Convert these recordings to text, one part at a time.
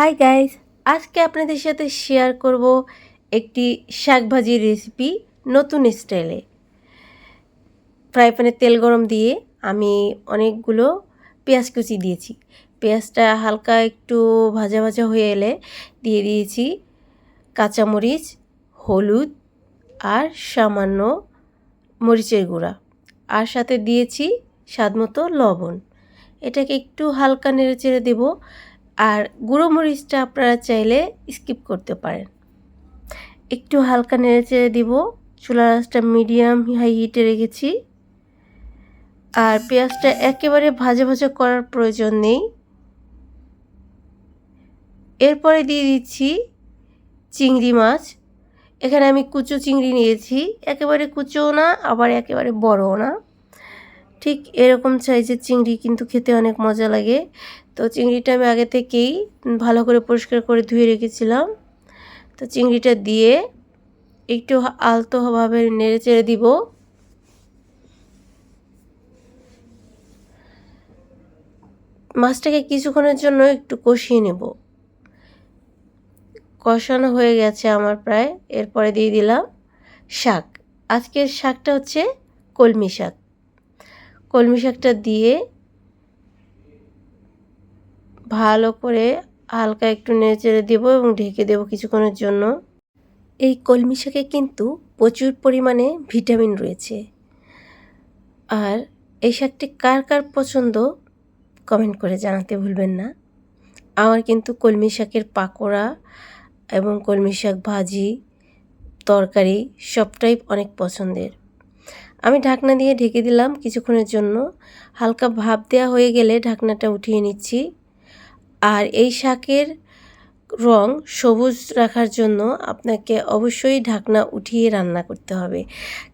Hi guys আজকে আপনাদের সাথে শেয়ার করব একটি শাক ভাজির রেসিপি নতুন স্টাইলে ফ্রাই প্যানে তেল গরম দিয়ে আমি অনেকগুলো পেঁয়াজ কুচি দিয়েছি। পেঁয়াজটা হালকা একটু ভাজা ভাজা হয়ে এলে দিয়ে দিয়েছি কাঁচামরিচ, হলুদ আর সামান্য মরিচের গুঁড়া। আর সাথে দিয়েছি স্বাদমতো লবণ। এটাকে একটু হালকা নেড়ে চেড়ে দেবো। আর গুঁড়ো মরিচটা আপনারা চাইলে স্কিপ করতে পারেন। একটু হালকা নেড়ে চেড়ে দিব। চুলা রাসটা মিডিয়াম হাই হিটে রেখেছি। আর পেঁয়াজটা একেবারে ভাজা ভাজা করার প্রয়োজন নেই। এরপরে দিয়ে দিচ্ছি চিংড়ি মাছ। এখানে আমি কুচো চিংড়ি নিয়েছি। একেবারে কুচোও না, আবার একেবারে বড়ও না। ঠিক এরকম সাইজের চিংড়ি কিন্তু খেতে অনেক মজা লাগে। তো চিংড়িটা আমি আগে থেকেই ভালো করে পরিষ্কার করে ধুয়ে রেখেছিলাম। তো চিংড়িটা দিয়ে একটু আলতোভাবে নেড়ে চেড়ে দিব। মাছটাকে কিছুক্ষণের জন্য একটু কষিয়ে নেব। কষানো হয়ে গেছে আমার প্রায়, এরপরে দিয়ে দিলাম শাক। আজকের শাকটা হচ্ছে কলমি শাক। কলমি শাকটা দিয়ে ভালো করে হালকা একটু নেড়ে দেবো এবং ঢেকে দেবো কিছুক্ষণের জন্য। এই কলমি শাকে কিন্তু প্রচুর পরিমাণে ভিটামিন রয়েছে। আর এই শাকটি কার কার পছন্দ কমেন্ট করে জানাতে ভুলবেন না। আমার কিন্তু কলমি শাকের পাকোড়া এবং কলমি শাক ভাজি, তরকারি সবটাই অনেক পছন্দের। আমি ঢাকনা দিয়ে ঢেকে দিলাম কিছুক্ষণের জন্য। হালকা ভাপ দেওয়া হয়ে গেলে ঢাকনাটা উঠিয়ে নিচ্ছি। আর এই শাকের রং সবুজ রাখার জন্য আপনাকে অবশ্যই ঢাকনা উঠিয়ে রান্না করতে হবে।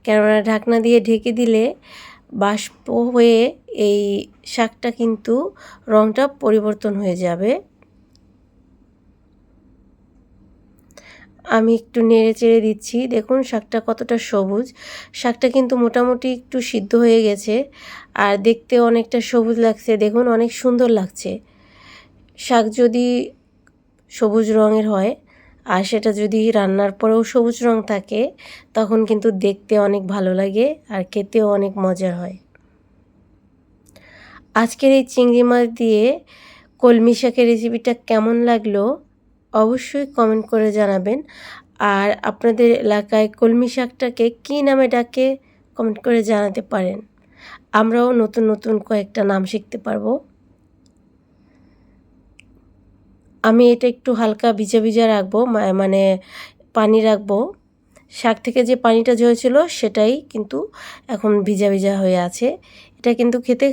কেননা ঢাকনা দিয়ে ঢেকে দিলে বাষ্প হয়ে এই শাকটা কিন্তু রংটা পরিবর্তন হয়ে যাবে। আমি একটু নেড়ে চেড়ে দিচ্ছি। দেখুন, শাকটা কতটা সবুজ। শাকটা কিন্তু মোটামুটি একটু সিদ্ধ হয়ে গেছে। আর দেখতে অনেকটা সবুজ লাগছে। দেখুন, অনেক সুন্দর লাগছে। শাক যদি সবুজ রঙের হয় আর সেটা যদি রান্নার পরেও সবুজ রং থাকে, তখন কিন্তু দেখতে অনেক ভালো লাগে আর খেতেও অনেক মজার হয়। আজকের এই চিংড়ি মাছ দিয়ে কলমি শাকের রেসিপিটা কেমন লাগল অবশ্যই কমেন্ট করে জানাবেন। আর আপনাদের এলাকায় কলমি শাকটাকে কী নামে ডাকে কমেন্ট করে জানাতে পারেন। আমরাও নতুন নতুন কয়েকটা নাম শিখতে পারব। আমি এটা একটু হালকা ভিজা ভিজা রাখব মানে পানি রাখব। শাক থেকে যে পানিটা ঝরেছিল সেটাই কিন্তু এখন ভিজা ভিজা হয়ে আছে। এটা কিন্তু খেতে